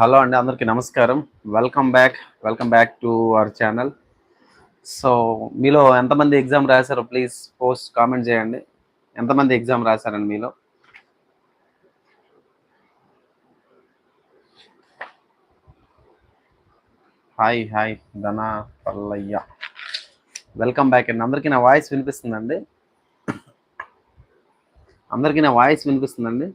Hello అండి అందరికీ నమస్కారం. Welcome back welcome back to our channel so మీలో ఎంతమంది ఎగ్జామ్ రాశారో ప్లీజ్ పోస్ట్ కామెంట్ చేయండి. ఎంతమంది ఎగ్జామ్ రాశారండి మీలో? హాయ్ హాయ్ ధన పల్లయ్య వెల్కమ్ బ్యాక్ అండి. అందరికీ నా వాయిస్ వినిపిస్తుందండి? అందరికీ నా వాయిస్ వినిపిస్తుందండి?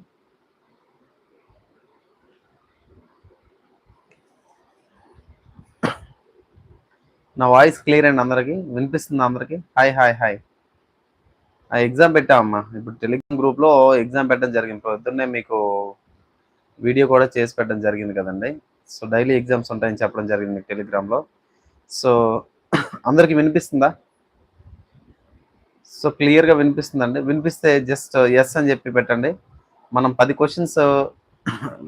నా వాయిస్ క్లియర్ అండి అందరికి వినిపిస్తుంది అందరికి. హాయ్ హాయ్ హాయ్ ఆ ఎగ్జామ్ పెట్టామమ్మా ఇప్పుడు టెలిగ్రామ్ గ్రూప్లో ఎగ్జామ్ పెట్టడం జరిగింది. పొద్దున్నే మీకు వీడియో కూడా చేసి పెట్టడం జరిగింది కదండి. సో డైలీ ఎగ్జామ్స్ ఉంటాయని చెప్పడం జరిగింది మీకు టెలిగ్రామ్లో సో అందరికి వినిపిస్తుందా? సో క్లియర్గా వినిపిస్తుందండి. వినిపిస్తే జస్ట్ ఎస్ అని చెప్పి పెట్టండి. మనం పది క్వశ్చన్స్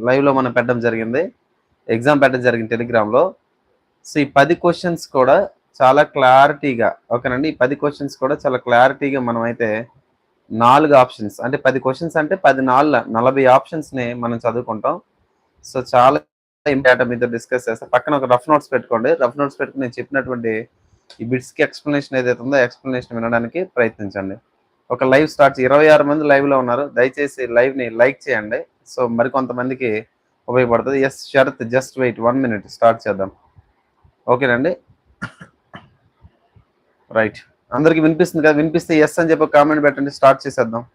లైవ్లో మనం పెట్టడం జరిగింది. ఎగ్జామ్ పెట్టడం జరిగింది టెలిగ్రామ్లో సో ఈ పది క్వశ్చన్స్ కూడా చాలా క్లారిటీగా ఓకేనండి? ఈ పది క్వశ్చన్స్ కూడా చాలా క్లారిటీగా మనం అయితే నాలుగు ఆప్షన్స్ అంటే పది క్వశ్చన్స్ అంటే పది నాలుగు నలభై ఆప్షన్స్ని మనం చదువుకుంటాం. సో చాలా డేటా మీతో డిస్కస్ చేస్తాం. పక్కన ఒక రఫ్ నోట్స్ పెట్టుకోండి. రఫ్ నోట్స్ పెట్టుకుని నేను చెప్పినటువంటి ఈ బిట్స్కి ఎక్స్ప్లెనేషన్ ఏదైతే ఉందో ఎక్స్ప్లెనేషన్ వినడానికి ప్రయత్నించండి. ఒక లైవ్ స్టార్ట్ ఇరవై ఆరు మంది లైవ్లో ఉన్నారు. దయచేసి లైవ్ని లైక్ చేయండి. సో మరికొంతమందికి ఉపయోగపడుతుంది. Yes Sharath just wait one minute start చేద్దాం. ఓకేనండి. రైట్ అందరికి వినిపిస్తుంది కదా? వినిపిస్తే ఎస్ అని చెప్పి కామెంట్ పెట్టండి. స్టార్ట్ చేసేద్దాం.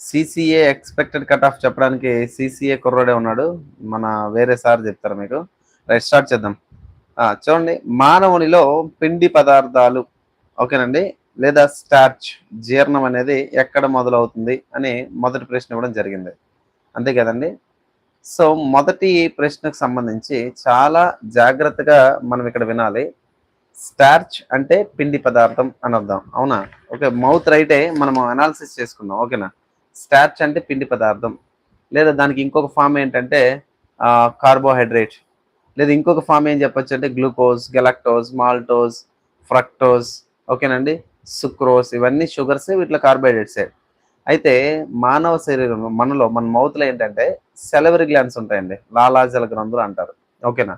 సిసిఏ ఎక్స్పెక్టెడ్ కట్ ఆఫ్ చెప్పడానికి సిసిఏ కుర్రోడే ఉన్నాడు. మన వేరే సార్ చెప్తారు మీకు. రైట్ స్టార్ట్ చేద్దాం. చూడండి. మానవునిలో పిండి పదార్థాలు ఓకేనండి? లేదా స్టార్చ్ జీర్ణం అనేది ఎక్కడ మొదలవుతుంది అని మొదటి ప్రశ్న ఇవ్వడం జరిగింది. అంతే కదండి? సో మొదటి ప్రశ్నకు సంబంధించి చాలా జాగ్రత్తగా మనం ఇక్కడ వినాలి. స్టార్చ్ అంటే పిండి పదార్థం అని అర్థం. అవునా? ఓకే మౌత్ రైటే మనం అనాలిసిస్ చేసుకుందాం. ఓకేనా? స్టార్చ్ అంటే పిండి పదార్థం. లేదా దానికి ఇంకొక ఫామ్ ఏంటంటే కార్బోహైడ్రేట్ లేదా ఇంకొక ఫామ్ ఏం చెప్పొచ్చు అంటే గ్లూకోజ్ గెలాక్టోజ్ మాల్టోజ్ ఫ్రక్టోజ్ ఓకేనండి? సుక్రోస్ ఇవన్నీ షుగర్సే వీటిలో కార్బోహైడ్రేట్సే అయితే మానవ శరీరంలో మనలో మన మౌత్లో ఏంటంటే సెలవరీ గ్లాన్స్ ఉంటాయండి. లాలాజల గ్రంథులు అంటారు. ఓకేనా?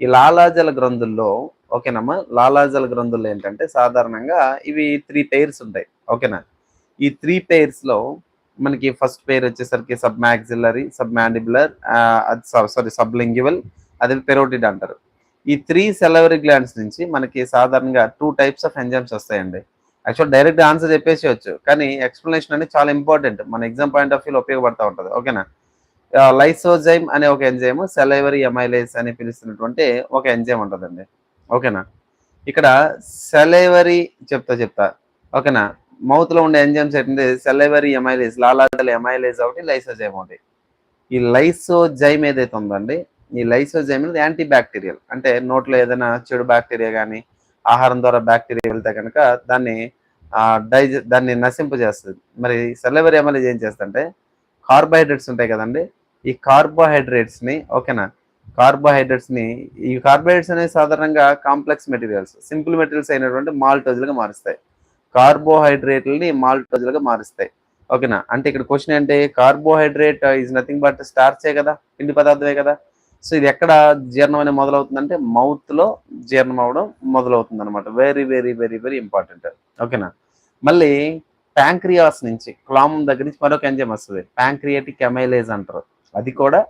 ఈ లాలాజల గ్రంథుల్లో ఓకేనమ్మా లాలాజల గ్రంథుల్లో ఏంటంటే సాధారణంగా ఇవి త్రీ పెయిర్స్ ఉంటాయి. ఓకేనా? ఈ త్రీ పెయిర్స్లో మనకి ఫస్ట్ పెయిర్ వచ్చేసరికి sub maxillary sub mandibular sorry sub sublingual అది పెరోటిడ్ అంటారు. ఈ త్రీ సెలవరీ గ్లాండ్స్ నుంచి మనకి సాధారణంగా టూ టైప్స్ ఆఫ్ ఎంజైమ్స్ వస్తాయండి. యాక్చువల్ డైరెక్ట్ ఆన్సర్ చెప్పేసేయచ్చు కానీ ఎక్స్ప్లెనేషన్ అనేది చాలా ఇంపార్టెంట్ మన ఎగ్జామ్ పాయింట్ ఆఫ్ వ్యూలో ఉపయోగపడతా ఉంటుంది. ఓకేనా లైసోజైమ్ అనే ఒక ఎంజైమ్ సెలైవరీ ఎమైలేస్ అని పిలుస్తున్నటువంటి ఒక ఎంజైమ్ ఉంటుందండి. ఓకేనా ఇక్కడ సెలైవరీ చెప్తా చెప్తా. ఓకేనా మౌత్లో ఉండే ఎంజైమ్స్ ఏంటంటే సెలైవరీ ఎమైలేస్ లాలాజల ఎమైలేస్ ఒకటి లైసోజైమ్ ఒకటి. ఈ లైసోజైమ్ ఏదైతే ఉందండి ఈ లైసోజైమ్ అనేది యాంటీ బ్యాక్టీరియల్ అంటే నోట్లో ఏదైనా చెడు బ్యాక్టీరియా కానీ ఆహారం ద్వారా బ్యాక్టీరియా వెళ్తే కనుక దాన్ని డైజె దాన్ని నశింపజేస్తుంది మరి సెలవరి ఎమైలేజ్ ఏం చేస్తుంటే కార్బోహైడ్రేట్స్ ఉంటాయి కదండి ఈ కార్బోహైడ్రేట్స్ని ఓకేనా? కార్బోహైడ్రేట్స్ని ఈ కార్బోహైడ్రేట్స్ అనేవి సాధారణంగా కాంప్లెక్స్ మెటీరియల్స్ సింపుల్ మెటీరియల్స్ అయినటువంటి మాల్టోజులుగా మారుస్తాయి. కార్బోహైడ్రేట్లని మాల్టోజులుగా మారుస్తాయి. ఓకేనా? అంటే ఇక్కడ క్వశ్చన్ ఏంటి? కార్బోహైడ్రేట్ ఈజ్ నథింగ్ బట్ స్టార్చే కదా పిండి పదార్థమే కదా. సో ఇది ఎక్కడ జీర్ణం అనేది మొదలవుతుందంటే మౌత్లో జీర్ణం అవడం మొదలవుతుంది అనమాట very very very very important ఓకేనా మళ్ళీ ప్యాంక్రియాస్ నుంచి క్లామం దగ్గర నుంచి మరొక ఎంజైమ్ వస్తుంది. ప్యాంక్రియాటిక్ ఎమైలేజ్ అంటారు. అది కూడా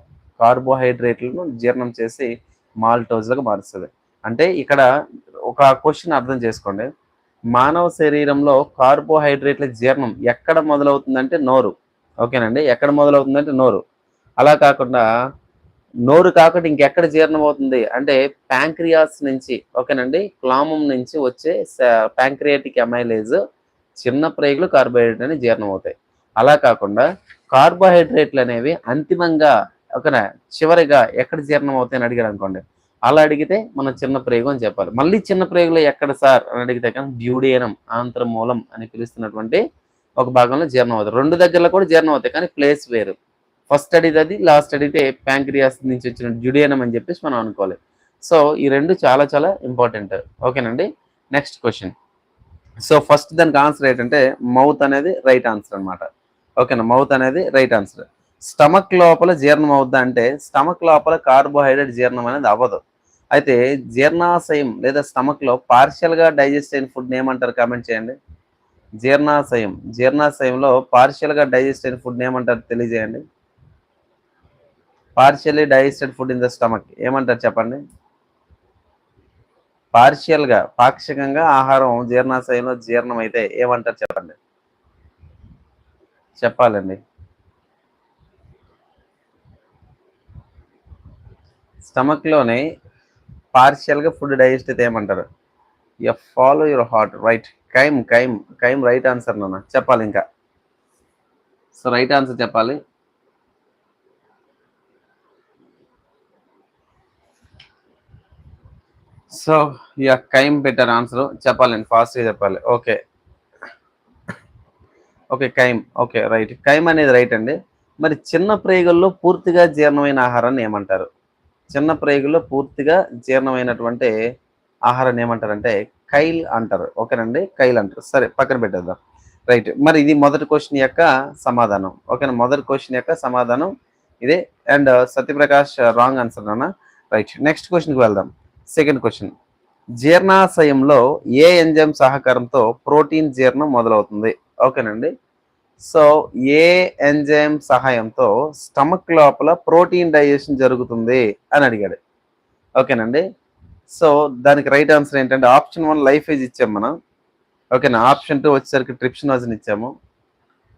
కార్బోహైడ్రేట్లను జీర్ణం చేసి మాల్టోజ్లుగా మారుస్తుంది. అంటే ఇక్కడ ఒక క్వశ్చన్ అర్థం చేసుకోండి. మానవ శరీరంలో కార్బోహైడ్రేట్ల జీర్ణం ఎక్కడ మొదలవుతుందంటే నోరు. ఓకేనండి ఎక్కడ మొదలవుతుందంటే నోరు. అలా కాకుండా నోరు కాకుండా ఇంకెక్కడ జీర్ణం అవుతుంది? అంటే ప్యాంక్రియాస్ నుంచి ఓకేనండి? క్లామం నుంచి వచ్చే ప్యాంక్రియాటిక్ ఎమైలేజ్ చిన్న ప్రేగులు కార్బోహైడ్రేట్ అని జీర్ణం అవుతాయి. అలా కాకుండా కార్బోహైడ్రేట్లు అనేవి అంతిమంగా ఓకేనా చివరిగా ఎక్కడ జీర్ణం అవుతాయని అడిగారు అనుకోండి. అలా అడిగితే మనం చిన్న ప్రేగు అని చెప్పాలి. మళ్ళీ చిన్న ప్రేగులు ఎక్కడ సార్? అని అడిగితే కానీ డ్యూడేనం ఆంత్రమూలం అని పిలుస్తున్నటువంటి ఒక భాగంలో జీర్ణం అవుతాయి. రెండు దగ్గరలో కూడా జీర్ణం అవుతాయి కానీ ప్లేస్ వేరు. ఫస్ట్ అడిగితే అది లాస్ట్ అడిగితే ప్యాంక్రియాస్ నుంచి వచ్చిన జుడియనం అని చెప్పేసి మనం అనుకోవాలి. సో ఈ రెండు చాలా చాలా ఇంపార్టెంట్ ఓకేనండి? నెక్స్ట్ క్వశ్చన్ సో ఫస్ట్ దానికి ఆన్సర్ ఏంటంటే మౌత్ అనేది రైట్ ఆన్సర్ అనమాట ఓకేనా? మౌత్ అనేది రైట్ ఆన్సర్ స్టమక్ లోపల జీర్ణం అవుద్దా అంటే స్టమక్ లోపల కార్బోహైడ్రేట్ జీర్ణం అనేది అవ్వదు. అయితే జీర్ణాశయం లేదా స్టమక్లో పార్షియల్గా డైజెస్ట్ అయిన ఫుడ్ ఏమంటారు? కామెంట్ చేయండి. జీర్ణాశయం. జీర్ణాశయంలో పార్షియల్గా డైజెస్ట్ అయిన ఫుడ్ ఏమంటారు? తెలియజేయండి. Partially digested food in the stomach ఏమంటారు చెప్పండి? పార్షియల్గా పాక్షికంగా ఆహారం జీర్ణాశయంలో జీర్ణం అయితే ఏమంటారు చెప్పండి? చెప్పాలండి. స్టమక్లోనే పార్షియల్గా ఫుడ్ డైజెస్ట్ అయితే ఏమంటారు? You follow your heart right chyme chyme chyme right answer నాన్న. చెప్పాలి ఇంకా. సో రైట్ ఆన్సర్ చెప్పాలి. So yeah chyme better answer చెప్పాలండి ఫాస్ట్గా చెప్పాలి. Okay okay chyme okay right chyme అనేది రైట్ అండి. మరి చిన్న ప్రేగుల్లో పూర్తిగా జీర్ణమైన ఆహారాన్ని ఏమంటారు? చిన్న ప్రేగుల్లో పూర్తిగా జీర్ణమైనటువంటి ఆహారాన్ని ఏమంటారంటే కైల్ అంటారు. ఓకేనండి కైల్ అంటారు. సరే పక్కన పెట్టేద్దాం. రైట్ మరి ఇది మొదటి క్వశ్చన్ యొక్క సమాధానం. ఓకేనా మొదటి క్వశ్చన్ యొక్క సమాధానం ఇదే. And uh, Satyaprakash wrong answer అన్న రైట్ నెక్స్ట్ క్వశ్చన్కి వెళ్దాం. సెకండ్ క్వశ్చన్ జీర్ణాశయంలో ఏ ఎంజైమ్ సహకారంతో ప్రోటీన్ జీర్ణం మొదలవుతుంది? ఓకేనండి. సో ఏ ఎంజైమ్ సహాయంతో స్టమక్ లోపల ప్రోటీన్ డైజెషన్ జరుగుతుంది అని అడిగాడు. ఓకేనండి. సో దానికి రైట్ ఆన్సర్ ఏంటంటే ఆప్షన్ వన్ లైఫ్ ఏజ్ ఇచ్చాం మనం. ఓకేనా ఆప్షన్ టూ వచ్చేసరికి ట్రిప్సినోజన్ ఇచ్చాము.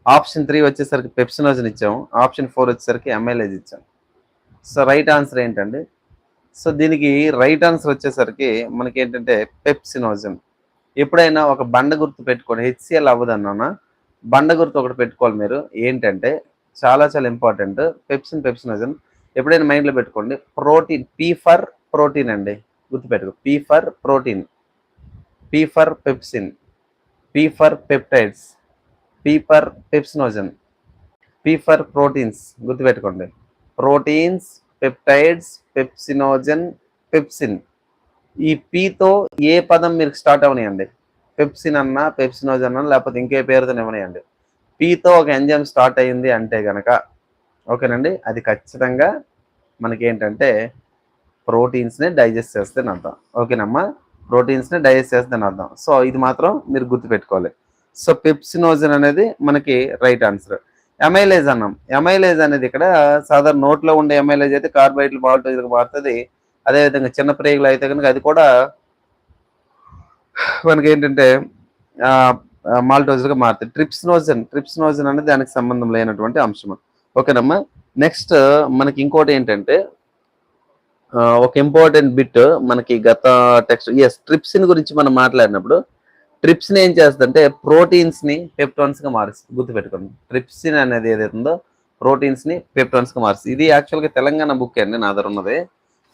ఆప్షన్ త్రీ వచ్చేసరికి పెప్సినోజన్ ఇచ్చాము. ఆప్షన్ ఫోర్ వచ్చేసరికి ఎంఎల్ఏజ్ ఇచ్చాము. సో రైట్ ఆన్సర్ ఏంటండి? సో దీనికి రైట్ ఆన్సర్ వచ్చేసరికి మనకి ఏంటంటే పెప్సినోజన్ ఎప్పుడైనా ఒక బండ గుర్తు పెట్టుకోండి హెచ్సిఎల్ అవ్వదు అన్నా బండ గుర్తు ఒకటి పెట్టుకోవాలి మీరు. ఏంటంటే చాలా చాలా ఇంపార్టెంట్ పెప్సిన్ పెప్సినోజన్ ఎప్పుడైనా మైండ్లో పెట్టుకోండి ప్రోటీన్ పీ ఫర్ ప్రోటీన్ అండి. గుర్తుపెట్టుకో P for protein P for pepsin P for peptides P for pepsinogen P for proteins గుర్తుపెట్టుకోండి. Proteins peptides pepsinogen pepsin. ఈ పీతో ఏ పదం మీరు స్టార్ట్ అవనియండి? పెప్సిన్ అన్నా పెప్సినోజన్ అన్నా లేకపోతే ఇంకే పేరుతో ఇవ్వనియండి. పీతో ఒక ఎంజైమ్ స్టార్ట్ అయ్యింది అంటే గనక ఓకేనండి? అది ఖచ్చితంగా మనకి ఏంటంటే ప్రోటీన్స్ని డైజెస్ట్ చేస్తే అర్థం. ఓకేనమ్మా? ప్రోటీన్స్ని డైజెస్ట్ చేస్తే అర్థం. సో ఇది మాత్రం మీరు గుర్తుపెట్టుకోవాలి. సో పెప్సినోజన్ అనేది మనకి రైట్ ఆన్సర్. ఎమైలేజ్ అన్నాం. ఎమైలేజ్ అనేది ఇక్కడ సాధారణ నోట్లో ఉండే ఎమైలేజ్ అయితే కార్బోహైడ్రేట్ మాల్టోజ్కి మారుతుంది అదేవిధంగా చిన్న ప్రేగులు అయితే కనుక అది కూడా మనకి ఏంటంటే మాల్టోజ్గా మారుతుంది ట్రిప్స్నోజన్ ట్రిప్స్నోజన్ అనేది దానికి సంబంధం లేనటువంటి అంశం ఓకేనమ్మా? నెక్స్ట్ మనకి ఇంకోటి ఏంటంటే ఒక ఇంపార్టెంట్ బిట్ మనకి గత టెక్స్ట్ ఎస్ ట్రిప్సిన్ గురించి మనం మాట్లాడినప్పుడు ట్రిప్సిన్ ఏం చేస్తుందంటే ప్రోటీన్స్ని పెప్టాన్స్గా మారుస్తుంది గుర్తుపెట్టుకోండి. ట్రిప్సిన్ అనేది ఏదైతే ఉందో ప్రోటీన్స్ని పెప్టాన్స్గా మారుస్తుంది ఇది యాక్చువల్గా తెలంగాణ బుక్ అండి నా దగ్గర ఉన్నది.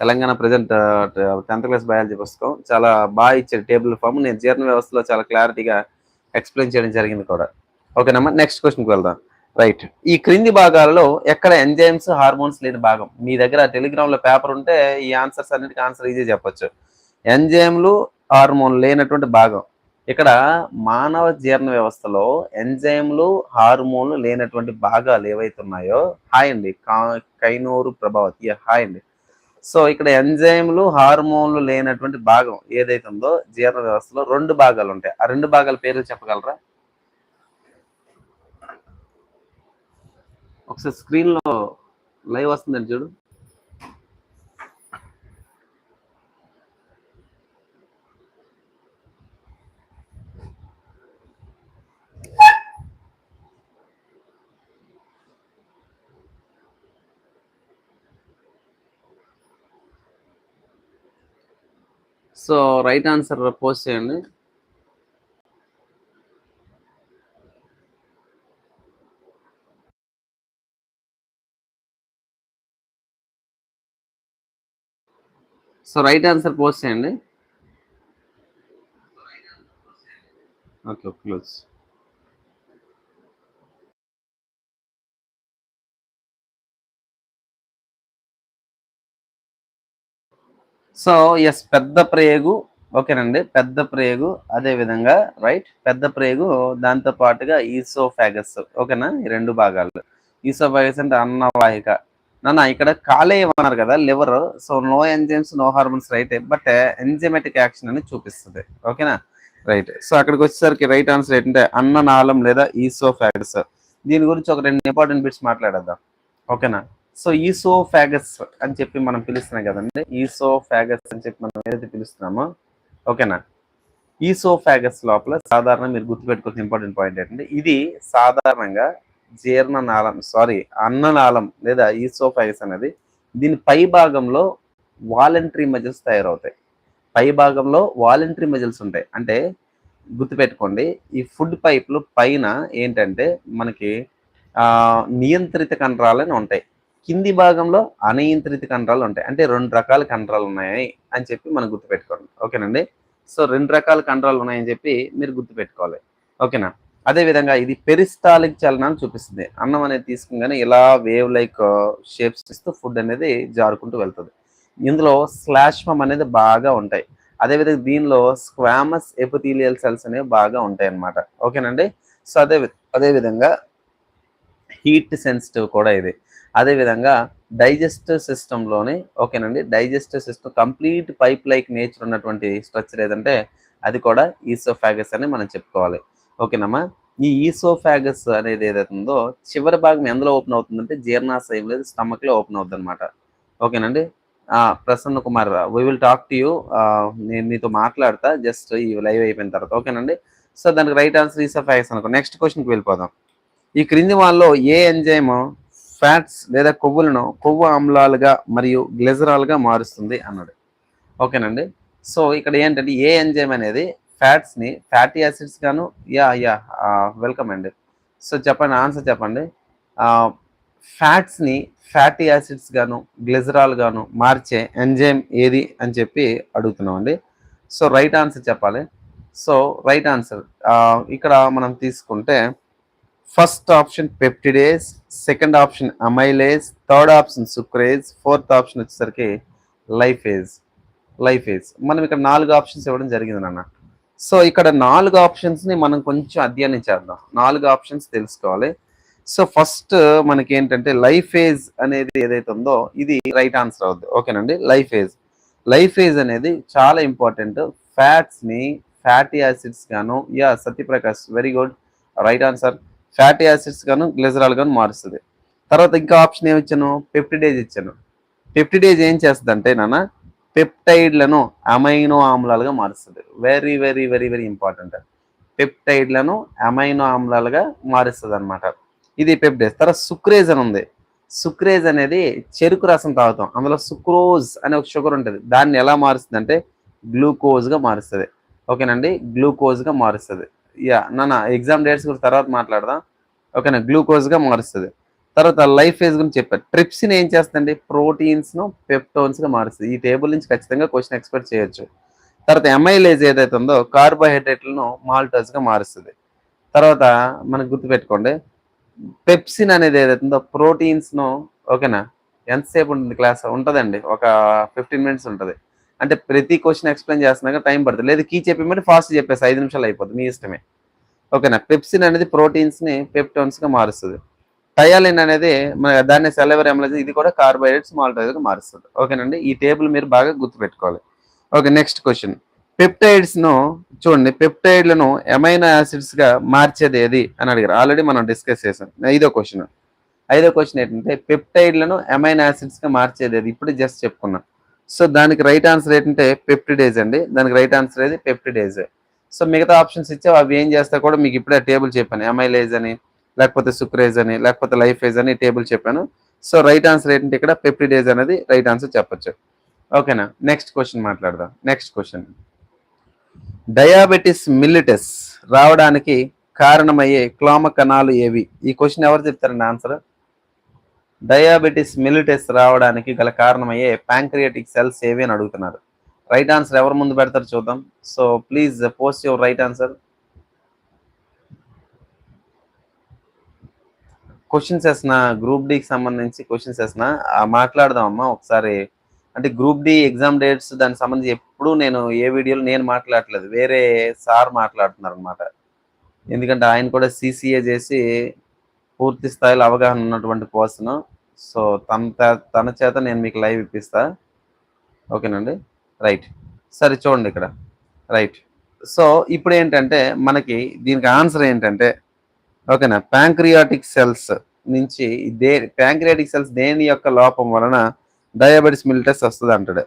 Telangana present tenth class biology పుస్తకం. చాలా బాగా ఇచ్చారు టేబుల్ ఫామ్. నేను జీర్ణ వ్యవస్థలో చాలా క్లారిటీగా ఎక్స్ప్లెయిన్ చేయడం జరిగింది కూడా. ఓకేనమ్మా నెక్స్ట్ క్వశ్చన్కి వెళ్దాం. రైట్ ఈ క్రింది భాగాలలో ఎక్కడ ఎంజైమ్స్ హార్మోన్స్ లేని భాగం? మీ దగ్గర టెలిగ్రామ్లో పేపర్ ఉంటే ఈ ఆన్సర్స్ అన్నిటికీ ఆన్సర్ ఈజీ చెప్పొచ్చు. ఎంజైమ్లు హార్మోన్ లేనటువంటి భాగం. ఇక్కడ మానవ జీర్ణ వ్యవస్థలో ఎంజైమ్లు హార్మోన్లు లేనటువంటి భాగాలు ఏవైతే ఉన్నాయో హాయ్ అండి కా- కైనూరు ప్రభావతి హాయ్ అండి. సో ఇక్కడ ఎంజైమ్లు హార్మోన్లు లేనటువంటి భాగం ఏదైతే ఉందో జీర్ణ వ్యవస్థలో రెండు భాగాలు ఉంటాయి. ఆ రెండు భాగాల పేర్లు చెప్పగలరా? ఒకసారి స్క్రీన్లో లైవ్ వస్తుందండి చూడు. సో రైట్ ఆన్సర్ పోస్ట్ చేయండి. సో రైట్ ఆన్సర్ పోస్ట్ చేయండి. Okay close. సో ఎస్ పెద్ద ప్రేగు ఓకేనండి. పెద్ద ప్రేగు అదే విధంగా రైట్ పెద్ద ప్రేగు దాంతో పాటుగా ఈసోఫాగస్ ఓకేనా? ఈ రెండు భాగాలు. ఈసోఫాగస్ అంటే అన్నవాహిక. నాన్న ఇక్కడ కాలేయం అన్నారు కదా liver. So no enzymes no hormones right. But enzymatic action అని చూపిస్తుంది. ఓకేనా? రైట్. సో అక్కడికి వచ్చేసరికి రైట్ ఆన్సర్ ఏంటంటే అన్ననాళం లేదా ఈసోఫాగస్. దీని గురించి ఒక రెండు ఇంపార్టెంట్ బిట్స్ మాట్లాడేద్దాం. ఓకేనా? సో ఈసో ఫ్యాగస్ అని చెప్పి మనం పిలుస్తున్నాం కదండి. ఈసో ఫ్యాగస్ అని చెప్పి మనం ఏదైతే పిలుస్తున్నామో ఓకేనా? ఈసో ఫ్యాగస్ లోపల సాధారణ మీరు గుర్తుపెట్టుకోవాల్సిన ఇంపార్టెంట్ పాయింట్ ఏంటంటే ఇది సాధారణంగా జీర్ణనాళం సారీ అన్ననాళం లేదా ఈసో ఫ్యాగస్ అనేది దీని పై భాగంలో వాలంటరీ మజిల్స్ తయారవుతాయి. పై భాగంలో వాలంటరీ మజిల్స్ ఉంటాయి. అంటే గుర్తుపెట్టుకోండి ఈ ఫుడ్ పైప్లు పైన ఏంటంటే మనకి నియంత్రిత కండరాలని ఉంటాయి. కింది భాగంలో అనియంత్రిత కండరాలు ఉంటాయి. అంటే రెండు రకాల కండరాలు ఉన్నాయి అని చెప్పి మనం గుర్తుపెట్టుకోండి ఓకేనండి? సో రెండు రకాల కండరాలు ఉన్నాయని చెప్పి మీరు గుర్తుపెట్టుకోవాలి. ఓకేనా? అదే విధంగా ఇది పెరిస్టాలిక్ చలనాన్ని చూపిస్తుంది. అన్నం అనేది తీసుకుని ఇలా వేవ్ లైక్ షేప్స్ ఇస్తూ ఫుడ్ అనేది జారుకుంటూ వెళ్తుంది. ఇందులో స్లాష్మం అనేది బాగా ఉంటాయి. అదేవిధంగా దీనిలో స్క్వామస్ ఎపిథీలియల్ సెల్స్ అనేవి బాగా ఉంటాయి అన్నమాట ఓకేనండి? సో అదే వి- హీట్ సెన్సిటివ్ కూడా ఇది. అదే విధంగా డైజెస్టివ్ సిస్టంలోని ఓకేనండి digestive system complete pipe like nature ఉన్నటువంటి స్ట్రక్చర్ ఏదంటే అది కూడా ఈసోఫాగస్ అని మనం చెప్పుకోవాలి. ఓకేనమ్మా? ఈ ఈసోఫాగస్ అనేది ఏదైతే ఉందో చివరి భాగం ఎందులో ఓపెన్ అవుతుందంటే జీర్ణాశయం లేదు స్టమక్లో ఓపెన్ అవుతుంది అనమాట ఓకేనండి Prasanna Kumar we will talk to you నేను మీతో మాట్లాడతా జస్ట్ ఈ లైవ్ అయిపోయిన తర్వాత. ఓకేనండి? సో దానికి రైట్ ఆన్సర్ ఈసోఫాగస్ అనుకో నెక్స్ట్ క్వశ్చన్కి వెళ్ళిపోదాం. ఈ క్రింది వాళ్ళలో ఏ ఎంజైమ్ ఫ్యాట్స్ లేదా కొవ్వులను కొవ్వు ఆమ్లాలుగా మరియు గ్లెజరాల్గా మారుస్తుంది అన్నాడు. ఓకేనండి. సో ఇక్కడ ఏంటంటే ఏ ఎంజైమ్ అనేది ఫ్యాట్స్ని ఫ్యాటీ యాసిడ్స్ గాను యా యా వెల్కమ్ అండి. సో చెప్పండి ఆన్సర్ చెప్పండి. ఫ్యాట్స్ని ఫ్యాటీ యాసిడ్స్ గాను గ్లిజరాల్ గాను మార్చే ఎంజైమ్ ఏది అని చెప్పి అడుగుతున్నామండి. సో రైట్ ఆన్సర్ చెప్పాలి. సో రైట్ ఆన్సర్ ఇక్కడ మనం తీసుకుంటే first option peptidase second option amylase third option sucrase fourth option వచ్చేసరికి లైఫేజ్. లైఫేజ్. మనం ఇక్కడ నాలుగు ఆప్షన్స్ ఇవ్వడం జరిగింది నాన్న. సో ఇక్కడ నాలుగు ఆప్షన్స్ని మనం కొంచెం అధ్యయనం చేద్దాం. నాలుగు ఆప్షన్స్ తెలుసుకోవాలి. సో ఫస్ట్ మనకి ఏంటంటే లైఫేజ్ అనేది ఏదైతే ఉందో ఇది రైట్ ఆన్సర్ అవుద్ది. ఓకేనండి? లైఫేజ్. లైఫేజ్ అనేది చాలా ఇంపార్టెంట్. ఫ్యాట్స్ని ఫ్యాటీ యాసిడ్స్ గాను yeah Satyaprakash very good. Right answer. Fatty acids గాను గ్లిజరాల్ గాను మారుస్తుంది. తర్వాత ఇంకా ఆప్షన్ ఏమి ఇచ్చాను పెప్టిడేజ్ ఇచ్చాను. పెప్టిడేజ్ ఏం చేస్తుంది అంటే నాన్న పెప్టైడ్లను అమైనో ఆమ్లాలుగా మారుస్తుంది. Very very very very important పెప్టైడ్లను amino ఆమ్లాలుగా మారుస్తుంది అనమాట ఇది పెప్టైజ్ తర్వాత సుక్రేజ్ అని ఉంది. సుక్రేజ్ అనేది చెరుకు రసం తాగుతాం. అందులో సుక్రోజ్ అనే ఒక షుగర్ ఉంటుంది. దాన్ని ఎలా మారుస్తుంది అంటే గ్లూకోజ్గా మారుస్తుంది. ఓకేనండి? గ్లూకోజ్గా మారుస్తుంది. యా నాన్న ఎగ్జామ్ డేట్స్ గురించి తర్వాత మాట్లాడదాం. ఓకేనా గ్లూకోజ్గా మారుస్తుంది. తర్వాత లైఫ్ ఫేజ్ గురించి చెప్పారు ట్రిప్సిన్ ఏం చేస్తుందండి ప్రోటీన్స్ను మారుస్తుంది. ఈ టేబుల్ నుంచి ఖచ్చితంగా క్వశ్చన్ ఎక్స్పెక్ట్ చేయొచ్చు. తర్వాత ఎంఐలేజ్ ఏదైతే ఉందో కార్బోహైడ్రేట్లను మాల్టోస్గా మారుస్తుంది. తర్వాత మనకు గుర్తుపెట్టుకోండి. పెప్సిన్ అనేది ఏదైతే ఉందో ప్రోటీన్స్ను ఓకేనా ఎంతసేపు ఉంటుంది క్లాస్ ఉంటుందండి. ఒక ఫిఫ్టీన్ మినిట్స్ ఉంటుంది. అంటే ప్రతి క్వశ్చన్ ఎక్స్ప్లెయిన్ చేస్తున్నాక టైం పడుతుంది. లేదు కీ చెప్పి ఫాస్ట్ చెప్పేసి ఐదు నిమిషాలు అయిపోతుంది మీ ఇష్టమే. ఓకేనా పెప్సిన్ అనేది ప్రోటీన్స్ని మారుస్తుంది. టయాలిన్ అనేది మన దాన్ని సెలవర్ ఎమ్లైజ్ ఇది కూడా కార్బోహైడ్రేట్స్ మాల్టోజీగా మారుస్తుంది. ఓకేనండి ఈ టేబుల్ మీరు బాగా గుర్తుపెట్టుకోవాలి. ఓకే నెక్స్ట్ క్వశ్చన్ పెప్టైడ్స్ను చూడండి. పెప్టైడ్లను ఎమైనో యాసిడ్స్గా మార్చేది ఏది అని అడిగారు. ఆల్రెడీ మనం డిస్కస్ చేసాం. ఐదో క్వశ్చన్ ఐదో క్వశ్చన్ ఏంటంటే పెప్టైడ్లను ఎమైనో యాసిడ్స్గా మార్చేది ఏది? ఇప్పుడు జస్ట్ చెప్పుకున్నాం. సో దానికి రైట్ ఆన్సర్ ఏంటంటే పెప్టిడేజ్ అండి. దానికి రైట్ ఆన్సర్ ఏది పెప్టిడేజ్ సో మిగతా ఆప్షన్స్ ఇచ్చావు అవి ఏం చేస్తా కూడా మీకు ఇప్పుడే టేబుల్ చెప్పాను. ఎమైలేజ్ అని లేకపోతే సుక్రేజ్ అని లేకపోతే లైఫేజ్ అని టేబుల్ చెప్పాను. సో రైట్ ఆన్సర్ ఏంటంటే ఇక్కడ పెప్టిడేజ్ అనేది రైట్ ఆన్సర్ చెప్పచ్చు. ఓకేనా? నెక్స్ట్ క్వశ్చన్ మాట్లాడదాం. నెక్స్ట్ క్వశ్చన్ డయాబెటిస్ మిల్లిటెస్ రావడానికి కారణమయ్యే క్లోమ కణాలు ఏవి? ఈ క్వశ్చన్ ఎవరు చెప్తారండి? ఆన్సర్ డయాబెటిస్ మిలిటెస్ రావడానికి గల కారణమయ్యే ప్యాంక్రియాటిక్ సెల్స్ ఏవి అని అడుగుతున్నారు. రైట్ ఆన్సర్ ఎవరు ముందు పెడతారు చూద్దాం. So please post your right answer. Questions వేసిన గ్రూప్ డికి సంబంధించి క్వశ్చన్స్ వేసిన మాట్లాడదాం అమ్మా ఒకసారి. అంటే గ్రూప్ డి ఎగ్జామ్ డేట్స్ దానికి సంబంధించి ఎప్పుడు నేను ఏ వీడియోలో నేను మాట్లాడట్లేదు. వేరే సార్ మాట్లాడుతున్నారు అనమాట ఎందుకంటే ఆయన కూడా సిసిఏ చేసి పూర్తి స్థాయిలో అవగాహన ఉన్నటువంటి పర్సన్. సో తన త- తన చేత నేను మీకు లైవ్ ఇప్పిస్తా. ఓకేనండి? రైట్. సరే చూడండి ఇక్కడ. రైట్. సో ఇప్పుడు ఏంటంటే మనకి దీనికి ఆన్సర్ ఏంటంటే ఓకేనా? ప్యాంక్రియాటిక్ సెల్స్ నుంచి దే ప్యాంక్రియాటిక్ సెల్స్ దేని యొక్క లోపం వలన డయాబెటిస్ మిలిటస్ వస్తుంది అంటాడు.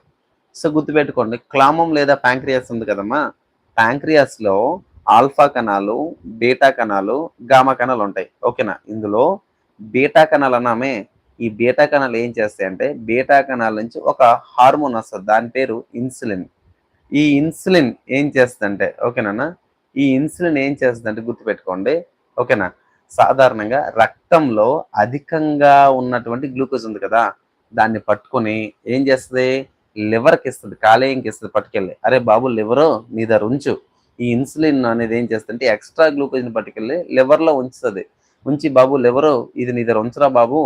సో గుర్తుపెట్టుకోండి క్లామం లేదా ప్యాంక్రియాస్ ఉంది కదమ్మా. ప్యాంక్రియాస్లో ఆల్ఫా కణాలు బీటా కణాలు గామా కణాలు ఉంటాయి. ఓకేనా? ఇందులో బీటా కణాలు అన్నామే ఈ బీటా కణాలు ఏం చేస్తాయి అంటే బీటా కణాల నుంచి ఒక హార్మోన్ వస్తుంది. దాని పేరు ఇన్సులిన్. ఈ ఇన్సులిన్ ఏం చేస్తుందంటే ఓకేనా ఈ ఇన్సులిన్ ఏం చేస్తుందంటే గుర్తుపెట్టుకోండి. ఓకేనా సాధారణంగా రక్తంలో అధికంగా ఉన్నటువంటి గ్లూకోజ్ ఉంది కదా దాన్ని పట్టుకొని ఏం చేస్తుంది? లివర్కి ఇస్తుంది కాలేయంకి ఇస్తుంది పట్టుకెళ్ళి. అరే బాబు లివరు నీ దగ్గర ఉంచు. ఈ ఇన్సులిన్ అనేది ఏం చేస్తుంటే ఎక్స్ట్రా గ్లూకోజ్ని పట్టుకెళ్ళి లివర్లో ఉంచుతుంది. ఉంచి బాబు లివరు ఇది నీ దగ్గర ఉంచురా బాబు?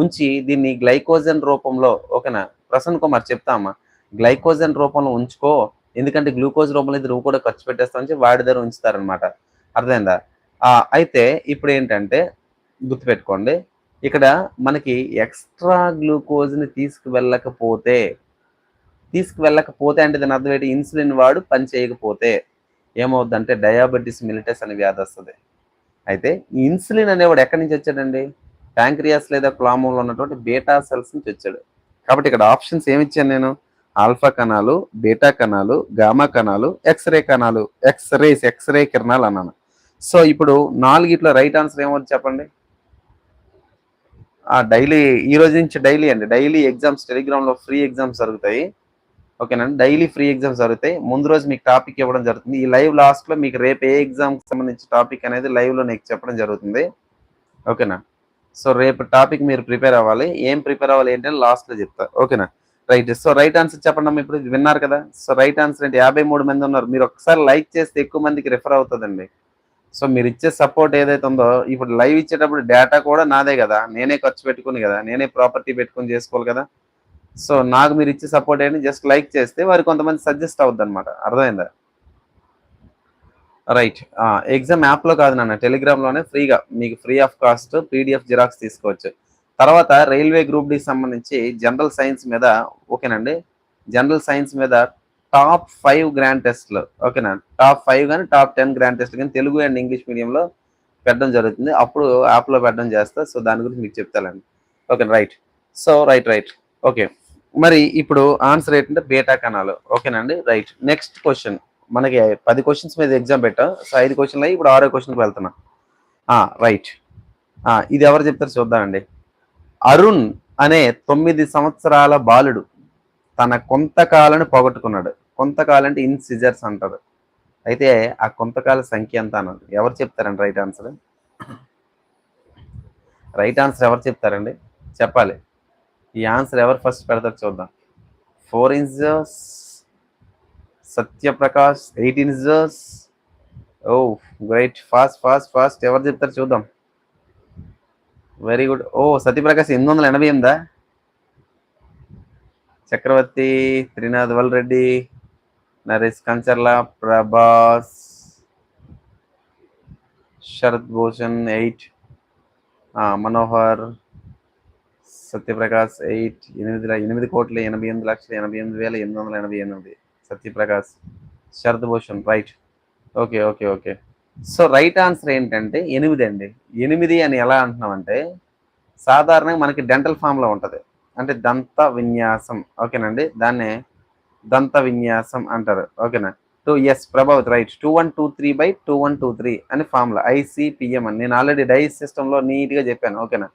ఉంచి దీన్ని గ్లైకోజన్ రూపంలో ఓకేనా? ప్రసన్న కుమార్ చెప్తామా గ్లైకోజన్ రూపంలో ఉంచుకో ఎందుకంటే గ్లూకోజ్ రూపంలో ఇది నువ్వు కూడా ఖర్చు పెట్టేస్తావు అని వాడి దగ్గర ఉంచుతారనమాట అర్థమైందా? అయితే ఇప్పుడు ఏంటంటే గుర్తుపెట్టుకోండి ఇక్కడ మనకి ఎక్స్ట్రా గ్లూకోజ్ని తీసుకువెళ్ళకపోతే తీసుకువెళ్ళకపోతే అంటే దాని అర్థం ఏంటి? ఇన్సులిన్ వాడు పని చేయకపోతే ఏమవుద్దంటే డయాబెటిస్ మిలిటస్ అనే వ్యాధి వస్తుంది. అయితే ఈ ఇన్సులిన్ అనేవాడు ఎక్కడి నుంచి వచ్చాడండి? ప్యాంక్రియాస్ లేదా క్లామోలో ఉన్నటువంటి బీటా సెల్స్ నుంచి వచ్చాడు కాబట్టి ఇక్కడ ఆప్షన్స్ ఏమి ఇచ్చాను నేను? ఆల్ఫా కణాలు బీటా కణాలు గామా కణాలు ఎక్స్రే కణాలు ఎక్స్రేస్ ఎక్స్రే కిరణాలు అన్నాను. సో ఇప్పుడు నాలుగిట్లో రైట్ ఆన్సర్ ఏమవుతుంది చెప్పండి? డైలీ ఈ రోజు నుంచి డైలీ అండి. డైలీ ఎగ్జామ్స్ టెలిగ్రామ్లో ఫ్రీ ఎగ్జామ్స్ జరుగుతాయి. ఓకేనండి డైలీ ఫ్రీ ఎగ్జామ్స్ జరుగుతాయి. ముందు రోజు మీకు టాపిక్ ఇవ్వడం జరుగుతుంది. ఈ లైవ్ లాస్ట్లో మీకు రేపు ఏ ఎగ్జామ్కి సంబంధించి టాపిక్ అనేది లైవ్లో నీకు చెప్పడం జరుగుతుంది. ఓకేనా? సో రేపు టాపిక్ మీరు ప్రిపేర్ అవ్వాలి. ఏం ప్రిపేర్ అవ్వాలి ఏంటంటే లాస్ట్లో చెప్తా. ఓకేనా? రైట్. సో రైట్ ఆన్సర్ చెప్పండి ఇప్పుడు. విన్నారు కదా? సో రైట్ ఆన్సర్ అంటే యాభై మూడు మంది ఉన్నారు. మీరు ఒకసారి లైక్ చేస్తే ఎక్కువ మందికి రిఫర్ అవుతుందండి. సో మీరు ఇచ్చే సపోర్ట్ ఏదైతే ఉందో ఇప్పుడు లైవ్ ఇచ్చేటప్పుడు డేటా కూడా నాదే కదా. నేనే ఖర్చు పెట్టుకుని కదా. నేనే ప్రాపర్టీ పెట్టుకుని చేసుకోవాలి కదా. సో నాకు మీరు ఇచ్చే సపోర్ట్ ఏంటి? జస్ట్ లైక్ చేస్తే వారు కొంతమంది సజెస్ట్ అవుద్ది అనమాట అర్థమైందా? రైట్ ఎగ్జామ్ యాప్లో కాదు నాన్న టెలిగ్రామ్లోనే ఫ్రీగా మీకు free of cost PDF xerox తీసుకోవచ్చు. తర్వాత రైల్వే గ్రూప్ డి సంబంధించి జనరల్ సైన్స్ మీద ఓకేనండి జనరల్ సైన్స్ మీద టాప్ ఫైవ్ గ్రాండ్ టెస్ట్లు ఓకేనా టాప్ ఫైవ్ కానీ టాప్ టెన్ గ్రాండ్ టెస్ట్లు కానీ తెలుగు అండ్ ఇంగ్లీష్ మీడియంలో పెట్టడం జరుగుతుంది. అప్పుడు యాప్లో పెట్టడం చేస్తా సో దాని గురించి మీకు చెప్తానండి. Okay right so right right okay మరి ఇప్పుడు ఆన్సర్ ఏంటంటే బేటా కణాలు ఓకేనండి రైట్ నెక్స్ట్ క్వశ్చన్ మనకి పది క్వశ్చన్స్ మీద ఎగ్జామ్ పెట్టాం. సో ఐదు క్వశ్చన్లు అయ్యి ఇప్పుడు ఆరో క్వశ్చన్కి వెళ్తున్నా. రైట్ ఇది ఎవరు చెప్తారు చూద్దామండి. అరుణ్ అనే తొమ్మిది సంవత్సరాల బాలుడు తన కొంతకాలను పోగొట్టుకున్నాడు. కొంతకాలం అంటే ఇన్ సిజర్స్ అంటారు. అయితే ఆ కొంతకాల సంఖ్య ఎంత అన్నది. ఎవరు చెప్తారండి రైట్ ఆన్సర్ రైట్ ఆన్సర్ ఎవరు చెప్తారండి? చెప్పాలి. ఈ ఆన్సర్ ఎవరు ఫస్ట్ పెడతారు చూద్దాం. Four incisors Satyaprakash eighteen incisors oh great fast fast fast ఎవరు చెప్తారు చూద్దాం. వెరీ గుడ్ ఓ సత్యప్రకాష్ ఎనిమిది వందల ఎనభై ఎనిమిదా? చక్రవర్తి త్రినాథ్ వల్రెడ్డి నరేష్ కంచర్ల ప్రభాస్ శరత్ భూషణ్ ఎయిట్. మనోహర్ సత్యప్రకాష్ ఎయిట్. ఎనిమిది ఎనిమిది కోట్ల ఎనభై ఎనిమిది లక్షల ఎనభై ఎనిమిది వేల ఎనిమిది వందల ఎనభై ఎనిమిది. Satyaprakash. Sharadbhushan right. Okay okay okay. So right answer ఏంటంటే ఎనిమిది అండి. ఎనిమిది అని ఎలా అంటున్నామంటే సాధారణంగా మనకి డెంటల్ ఫామ్లో ఉంటుంది. అంటే దంత విన్యాసం. ఓకేనండి? దాన్నే దంత విన్యాసం అంటారు. ఓకేనా? Two S Prabhavat right. Two one two three by two one two three అని ఫార్ములా ఐసిపిఎం అని. నేను ఆల్రెడీ డైస్ సిస్టంలో నీట్గా చెప్పాను. ఓకేనా?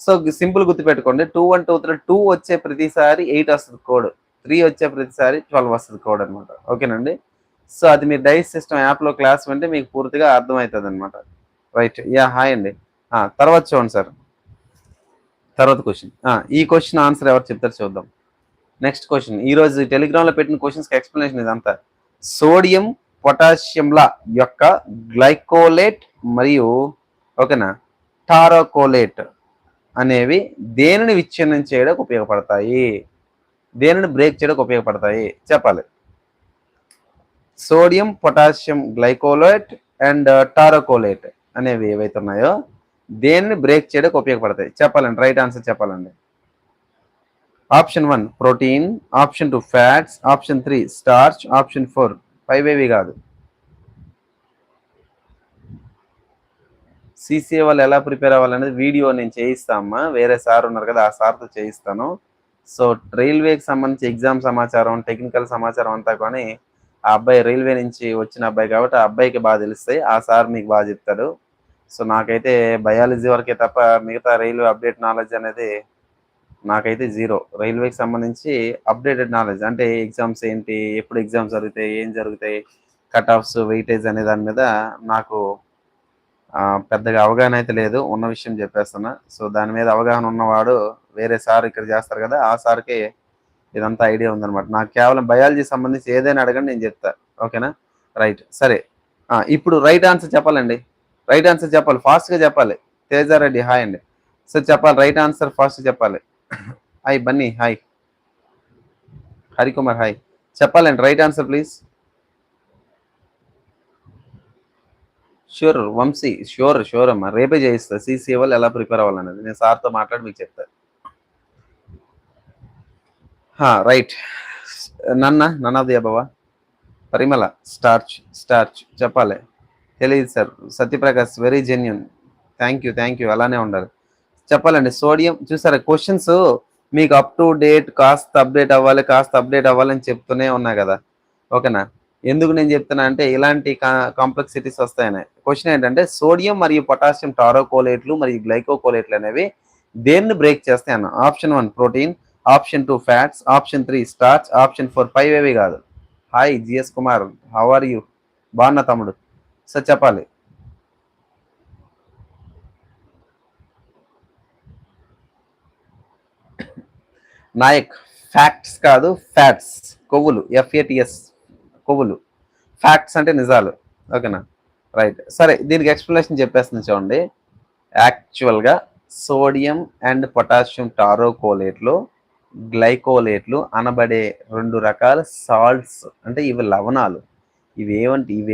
సో సింపుల్ గుర్తుపెట్టుకోండి. Two one two three two వచ్చే ప్రతిసారి ఎయిట్ వస్తుంది కోడ్. త్రీ వచ్చే ప్రతిసారి ట్వెల్వ్ వస్తుంది కోడ్ అనమాట ఓకేనండి? సో అది మీరు డైస్ సిస్టమ్ యాప్లో క్లాస్ వింటే మీకు పూర్తిగా అర్థమవుతుంది అనమాట రైట్ యా హాయ్ అండి తర్వాత చూడండి సార్. తర్వాత క్వశ్చన్ ఈ క్వశ్చన్ ఆన్సర్ ఎవరు చెప్తారు చూద్దాం. నెక్స్ట్ క్వశ్చన్ ఈ రోజు పెట్టిన క్వశ్చన్స్కి ఎక్స్ప్లెనేషన్ ఇదంతా. సోడియం పొటాషియంల యొక్క గ్లైకోలేట్ మరియు ఓకేనా? టారోకోలేట్ అనేవి దేనిని విచ్ఛిన్నం చేయడానికి ఉపయోగపడతాయి? దేనిని బ్రేక్ చేయడానికి ఉపయోగపడతాయి? చెప్పాలి. Sodium potassium glycolate and uh, taurocholate అనేవి ఏవైతే ఉన్నాయో దేనిని బ్రేక్ చేయడానికి ఉపయోగపడతాయి? చెప్పాలండి. రైట్ ఆన్సర్ చెప్పాలండి. Option one protein option two fats option three starch option four five ఏవి కాదు. సిసిఏ వాళ్ళు ఎలా ప్రిపేర్ అవ్వాలనేది వీడియో నేను చేయిస్తామా వేరే సార్ ఉన్నారు కదా ఆ సార్తో చేయిస్తాను. సో రైల్వేకి సంబంధించి ఎగ్జామ్ సమాచారం టెక్నికల్ సమాచారం అంతా కానీ ఆ అబ్బాయి రైల్వే నుంచి వచ్చిన అబ్బాయి కాబట్టి ఆ అబ్బాయికి బాగా తెలుస్తాయి. ఆ సార్ మీకు బాగా చెప్తాడు. సో నాకైతే బయాలజీ వరకే తప్ప మిగతా రైల్వే అప్డేట్ నాలెడ్జ్ అనేది నాకైతే జీరో. రైల్వేకి సంబంధించి అప్డేటెడ్ నాలెడ్జ్ అంటే ఎగ్జామ్స్ ఏంటి ఎప్పుడు ఎగ్జామ్స్ జరుగుతాయి ఏం జరుగుతాయి కట్ ఆఫ్స్ వెయిటేజ్ అనే దాని మీద నాకు పెద్దగా అవగాహన అయితే లేదు. ఉన్న విషయం చెప్పేస్తున్నా. సో దాని మీద అవగాహన ఉన్నవాడు వేరే సార్ ఇక్కడ చేస్తారు కదా ఆ సార్కి ఇదంతా ఐడియా ఉందన్నమాట. నాకు కేవలం బయాలజీ సంబంధించి ఏదైనా అడగండి నేను చెప్తా. ఓకేనా? రైట్. సరే. ఇప్పుడు రైట్ ఆన్సర్ చెప్పాలండి. రైట్ ఆన్సర్ చెప్పాలి. ఫాస్ట్గా చెప్పాలి. తేజారెడ్డి హాయ్ అండి. సో చెప్పాలి. రైట్ ఆన్సర్ ఫాస్ట్ చెప్పాలి. Hi Bunny hi. Harikumar hi. చెప్పాలండి. Right answer please. Sure Vamshi sure sure అమ్మా. రేపే చేయిస్తా. సీసీ వాళ్ళు ఎలా ప్రిపేర్ అవ్వాలనేది నేను సార్తో మాట్లాడి మీకు చెప్తా. రైట్. నన్న నన్నది అబ్బవా పరిమళ స్టార్చ్ స్టార్చ్. చెప్పాలి. తెలియదు sir. Satyaprakash very genuine thank you thank you అలానే ఉండాలి. చెప్పాలండి సోడియం చూసారా క్వశ్చన్స్ మీకు అప్ టు డేట్ కాస్త అప్డేట్ అవ్వాలి కాస్త అప్డేట్ అవ్వాలని చెప్తూనే ఉన్నా కదా. ఓకేనా? ఎందుకు నేను చెప్తున్నా అంటే ఇలాంటి కాంప్లెక్సిటీస్ వస్తాయని. క్వశ్చన్ ఏంటంటే సోడియం మరియు పొటాషియం టారోకోలేట్లు మరియు గ్లైకోకోలేట్లు అనేవి దేన్ని బ్రేక్ చేస్తాయి అన్న? Option one protein option two fats option three starch option four five ఏవి కాదు. Hi G S Kumar how are you? బాగున్నా తమ్ముడు. సార్ చెప్పాలి. నాయక్ ఫ్యాక్ట్స్ కాదు ఫ్యాట్స్. కొవ్వులు ఎఫ్ఏటిఎస్ కొవ్వులు. ఫ్యాక్ట్స్ అంటే నిజాలు. ఓకేనా? రైట్ సరే దీనికి ఎక్స్ప్లెనేషన్ చెప్పేస్తుంది చూడండి. యాక్చువల్గా సోడియం అండ్ పొటాషియం టారోకోలేట్లు గ్లైకోలేట్లు అనబడే రెండు రకాల సాల్ట్స్ అంటే ఇవి లవణాలు. ఇవి ఏమంటే ఇవి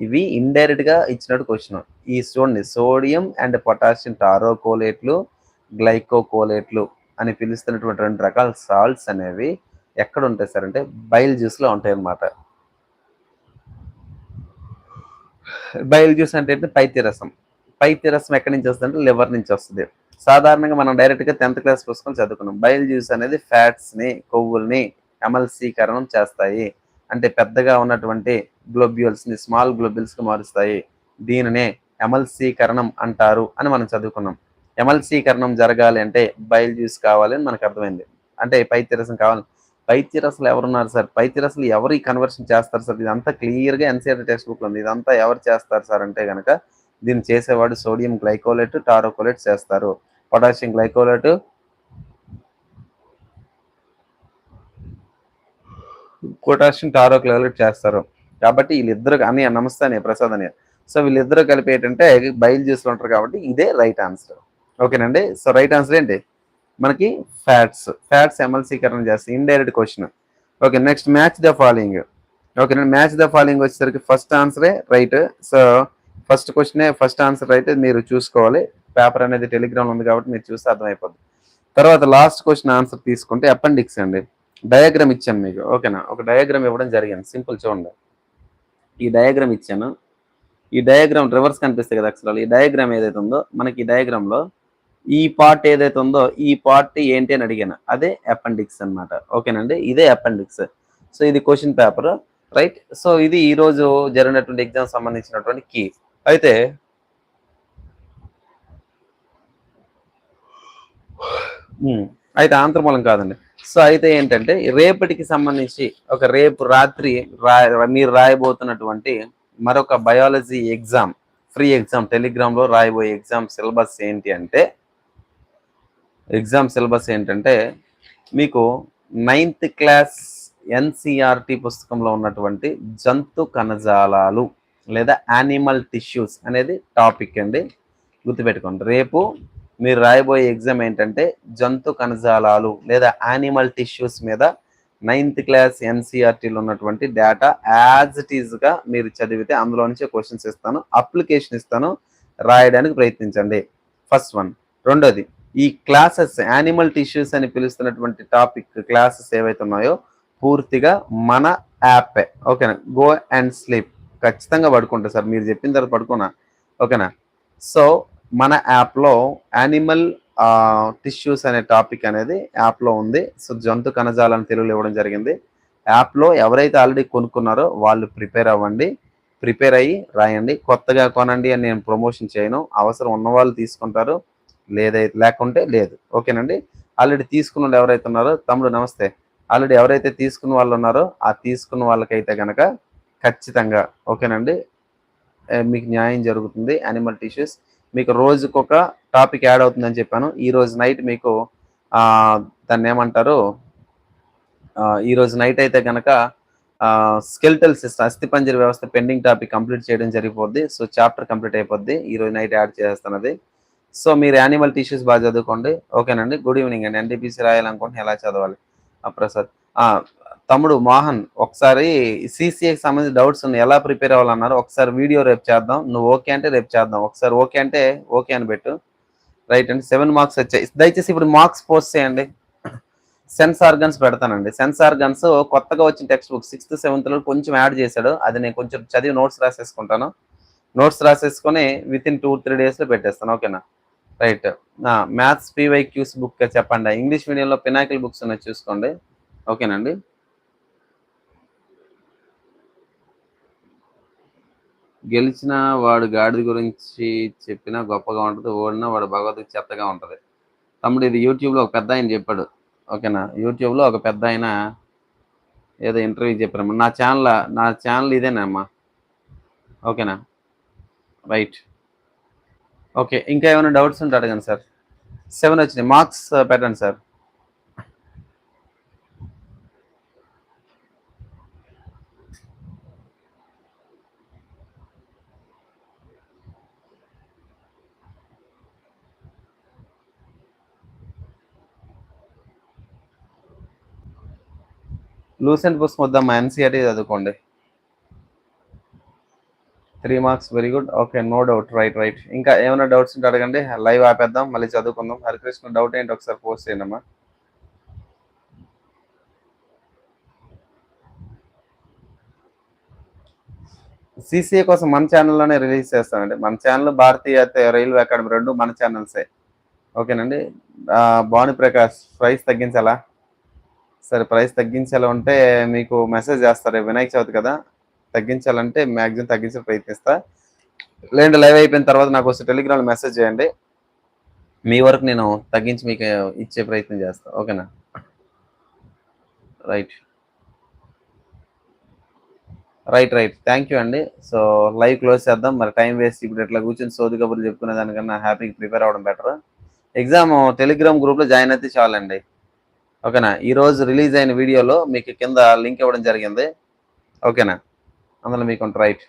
ఇవి ఇండైరెక్ట్గా ఇచ్చినట్టు క్వశ్చన్ ఈ చూడండి సోడియం అండ్ పొటాషియం టారోకోలేట్లు గ్లైకోకోలేట్లు అని పిలుస్తున్నటువంటి రెండు రకాల సాల్ట్స్ అనేవి ఎక్కడ ఉంటాయి సార్? అంటే బయల్ జ్యూస్లో ఉంటాయి అన్నమాట బయల్ జ్యూస్ అంటే ఏంటి? పైత్యరసం పైత్యరసం ఎక్కడి నుంచి వస్తుంది అంటే లివర్ నుంచి వస్తుంది. సాధారణంగా మనం డైరెక్ట్గా టెన్త్ క్లాస్ పుస్తకం చదువుకున్నాం. బయల్ జ్యూస్ అనేది ఫ్యాట్స్ని కొవ్వుల్ని ఎమల్సీకరణం చేస్తాయి. అంటే పెద్దగా ఉన్నటువంటి గ్లోబ్యూల్స్ని స్మాల్ గ్లోబ్యూల్స్కి మారుస్తాయి. దీనినే ఎమల్సీకరణం అంటారు అని మనం చదువుకున్నాం. ఎమల్సీకరణం జరగాలి అంటే బయల్ జ్యూస్ కావాలి అని మనకు అర్థమైంది. అంటే పైత్యరసం కావాలి. పైత్యరసలు ఎవరున్నారు సార్? పైత్యరసలు ఎవరు ఈ కన్వర్షన్ చేస్తారు సార్? ఇదంతా క్లియర్గా ఎన్సీఆర్ టెక్స్ట్ బుక్లో ఉంది. ఇదంతా ఎవరు చేస్తారు సార్ అంటే కనుక దీన్ని చేసేవాడు సోడియం గ్లైకోలేట్ టారోకోలేట్ చేస్తారు. పొటాషియం గ్లైకోలేట్ పొటాషియం టారోకోలేట్ చేస్తారు. కాబట్టి వీళ్ళిద్దరు అని నమస్తే అని ప్రసాద్ అని. సో వీళ్ళిద్దరూ కలిపి ఏంటంటే బయలు జ్యూస్లో ఉంటారు కాబట్టి ఇదే రైట్ ఆన్సర్ ఓకేనండి సో రైట్ ఆన్సర్ ఏంటి? మనకి ఫ్యాట్స్ ఫ్యాట్స్ ఎమల్సీకరణ చేస్తాయి. Indirect question okay next match the following okay match the following వచ్చేసరికి ఫస్ట్ ఆన్సరే రైట్ సో ఫస్ట్ క్వశ్చనే ఫస్ట్ ఆన్సర్ అయితే మీరు చూసుకోవాలి. పేపర్ అనేది టెలిగ్రామ్ ఉంది కాబట్టి మీరు చూస్తే అర్థమైపోద్ది. తర్వాత లాస్ట్ క్వశ్చన్ ఆన్సర్ తీసుకుంటే అపెండిక్స్ అండి. డయాగ్రామ్ ఇచ్చాను మీకు. ఓకేనా ఒక డయాగ్రామ్ ఇవ్వడం జరిగింది. సింపుల్ చూడండి. ఈ డయాగ్రామ్ ఇచ్చాను. ఈ డయాగ్రామ్ రివర్స్ కనిపిస్తుంది కదా అక్షరాలు. ఈ డయాగ్రామ్ ఏదైతే ఉందో మనకి ఈ డయాగ్రామ్లో లో ఈ పార్ట్ ఏదైతే ఉందో ఈ పార్ట్ ఏంటి అని అడిగాను. అదే అపెండిక్స్ అన్నమాట. ఓకేనండి? ఇదే అపెండిక్స్ సో ఇది క్వశ్చన్ పేపర్ రైట్ సో ఇది ఈ రోజు జరిగినటువంటి ఎగ్జామ్ సంబంధించినటువంటి కీ అయితే అయితే ఆంధ్రమూలం కాదండి. సో అయితే ఏంటంటే రేపటికి సంబంధించి ఒక రేపు రాత్రి రా మీరు రాయబోతున్నటువంటి మరొక బయాలజీ ఎగ్జామ్ ఫ్రీ ఎగ్జామ్ టెలిగ్రామ్లో రాయబోయే ఎగ్జామ్ సిలబస్ ఏంటి అంటే ఎగ్జామ్ సిలబస్ ఏంటంటే మీకు నైన్త్ క్లాస్ ఎన్సిఆర్టి పుస్తకంలో ఉన్నటువంటి జంతు కణజాలాలు లేదా యానిమల్ టిష్యూస్ అనేది టాపిక్ అండి. గుర్తుపెట్టుకోండి. రేపు మీరు రాయబోయే ఎగ్జామ్ ఏంటంటే జంతు కణజాలాలు లేదా యానిమల్ టిష్యూస్ మీద నైన్త్ క్లాస్ ఎన్సీఆర్టీలో ఉన్నటువంటి డేటా యాజ్ ఇట్ ఈజ్గా మీరు చదివితే అందులో నుంచే క్వశ్చన్స్ ఇస్తాను అప్లికేషన్ ఇస్తాను రాయడానికి ప్రయత్నించండి. First one. రెండోది ఈ క్లాసెస్ యానిమల్ టిష్యూస్ అని పిలుస్తున్నటువంటి టాపిక్ క్లాసెస్ ఏవైతే ఉన్నాయో పూర్తిగా మన యాపే. ఓకేనా? Go and sleep. ఖచ్చితంగా పడుకుంటా సార్. మీరు చెప్పిన తర్వాత పడుకున్నా ఓకేనా? సో మన యాప్లో యానిమల్ టిష్యూస్ అనే టాపిక్ అనేది యాప్లో ఉంది. సో జంతు కణజాలను తెలుగులో ఇవ్వడం జరిగింది. యాప్లో ఎవరైతే ఆల్రెడీ కొనుక్కున్నారో వాళ్ళు ప్రిపేర్ అవ్వండి. ప్రిపేర్ అయ్యి రాయండి. కొత్తగా కొనండి అని నేను ప్రమోషన్ చేయను. అవసరం ఉన్న వాళ్ళు తీసుకుంటారు. లేదైతే లేకుంటే లేదు. ఓకేనండి? ఆల్రెడీ తీసుకున్న వాళ్ళు ఎవరైతే ఉన్నారో తమ్ముడు నమస్తే. ఆల్రెడీ ఎవరైతే తీసుకున్న వాళ్ళు ఉన్నారో ఆ తీసుకున్న వాళ్ళకైతే కనుక ఖచ్చితంగా ఓకేనండి? మీకు న్యాయం జరుగుతుంది. యానిమల్ టిష్యూస్ మీకు రోజుకొక టాపిక్ యాడ్ అవుతుందని చెప్పాను. ఈ రోజు నైట్ మీకు దాన్ని ఏమంటారు? ఈ రోజు నైట్ అయితే కనుక స్కెల్టల్ సిస్టమ్ అస్థిపంజర వ్యవస్థ పెండింగ్ టాపిక్ కంప్లీట్ చేయడం జరిగిపోద్ది. సో చాప్టర్ కంప్లీట్ అయిపోద్ది. ఈరోజు నైట్ యాడ్ చేస్తున్నది సో మీరు యానిమల్ టిష్యూస్ బాగా చదువుకోండి. ఓకేనండి. గుడ్ ఈవినింగ్ అండి. ఎన్టీపీసీ రాయాలనుకుంటే ఎలా చదవాలి? ప్రసాద్. తమ్ముడు మోహన్ ఒకసారి సిసిఏకి సంబంధించి డౌట్స్ ఉన్నాయి. ఎలా ప్రిపేర్ అవ్వాలన్నారు? ఒకసారి వీడియో రేపు చేద్దాం. నువ్వు ఓకే అంటే రేపు చేద్దాం. ఒకసారి ఓకే అంటే ఓకే అని పెట్టు. రైట్ అండి. సెవెన్ మార్క్స్ వచ్చాయి. దయచేసి ఇప్పుడు మార్క్స్ పోస్ట్ చేయండి. సెన్స్ ఆర్గన్స్ పెడతానండి. సెన్స్ ఆర్గన్స్ కొత్తగా వచ్చిన టెక్స్ట్ బుక్. సిక్స్త్ సెవెంత్లో కొంచెం యాడ్ చేశాడు. అది నేను కొంచెం చదివి నోట్స్ రాసేసుకుంటాను. నోట్స్ రాసేసుకొని విత్ ఇన్ టూ త్రీ డేస్లో పెట్టేస్తాను. ఓకేనా? Right maths PY Qs book చెప్పండి. ఇంగ్లీష్ మీడియంలో పినాకిల్ బుక్స్ ఉన్నాయి చూసుకోండి. ఓకేనండి? గెలిచిన వాడు గాడిద గురించి చెప్పినా గొప్పగా ఉంటుంది. ఓడినా వాడు భగవద్గీత చెత్తగా ఉంటుంది. తమ్ముడు ఇది యూట్యూబ్లో ఒక పెద్ద ఆయన చెప్పాడు. ఓకేనా? యూట్యూబ్లో ఒక పెద్ద ఆయన ఏదో ఇంటర్వ్యూ చెప్పారు నా ఛానల్ నా ఛానల్ ఇదేనా అమ్మా? ఓకేనా? రైట్ ఓకే ఇంకా ఏమైనా డౌట్స్ ఉంటే అడగండి సార్. సెవెన్ వచ్చినాయి మార్క్స్ uh, పెట్టండి సార్. లూసెంట్ బుక్స్ మొత్తం ఎన్సీఆర్టీ చదువుకోండి. Three marks very good okay no doubt right right ఇంకా ఏమైనా డౌట్స్ ఉంటే అడగండి. లైవ్ ఆపేద్దాం. మళ్ళీ చదువుకుందాం. హరికృష్ణ డౌట్ ఏంటి? ఒకసారి పోస్ట్ చేయండి సిసిఏ కోసం మన ఛానల్లోనే రిలీజ్ చేస్తామండి మన ఛానల్ భారతీయ రైల్వే అకాడమీ రెండు మన ఛానల్సే ఓకేనండి? భాను ప్రకాష్ ప్రైస్ తగ్గించాలా? సరే ప్రైస్ తగ్గించాలా ఉంటే మీకు మెసేజ్ చేస్తారు. వినాయక చవితి కదా. తగ్గించాలంటే మ్యాక్సిమం తగ్గించే ప్రయత్నిస్తా. లేదంటే లైవ్ అయిపోయిన తర్వాత నాకు వస్తే టెలిగ్రామ్ మెసేజ్ చేయండి. మీ వరకు నేను తగ్గించి మీకు ఇచ్చే ప్రయత్నం చేస్తాను ఓకేనా? Right. Right right. Thank you అండి. సో లైవ్ క్లోజ్ చేద్దాం. మరి టైం వేస్ట్. ఇప్పుడు ఎట్లా కూర్చొని సోది కబుర్లు చెప్పుకునే దానికన్నా హ్యాపీగా ప్రిపేర్ అవ్వడం బెటర్. ఎగ్జామ్ టెలిగ్రామ్ గ్రూప్లో జాయిన్ అయితే చాలండి. ఓకేనా? ఈరోజు రిలీజ్ అయిన వీడియోలో మీకు కింద లింక్ ఇవ్వడం జరిగింది. ఓకేనా? అందులో మీకు రైట్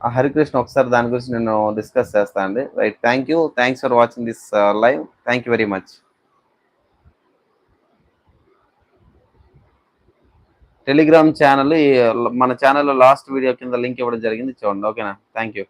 హరికృష్ణ ఒకసారి దాని గురించి నేను డిస్కస్ చేస్తాను అండి. Right thank you thanks for watching this live thank you very much Telegram channel మన ఛానల్లో లాస్ట్ వీడియో కింద లింక్ ఇవ్వడం జరిగింది చూడండి. ఓకేనా థ్యాంక్ యూ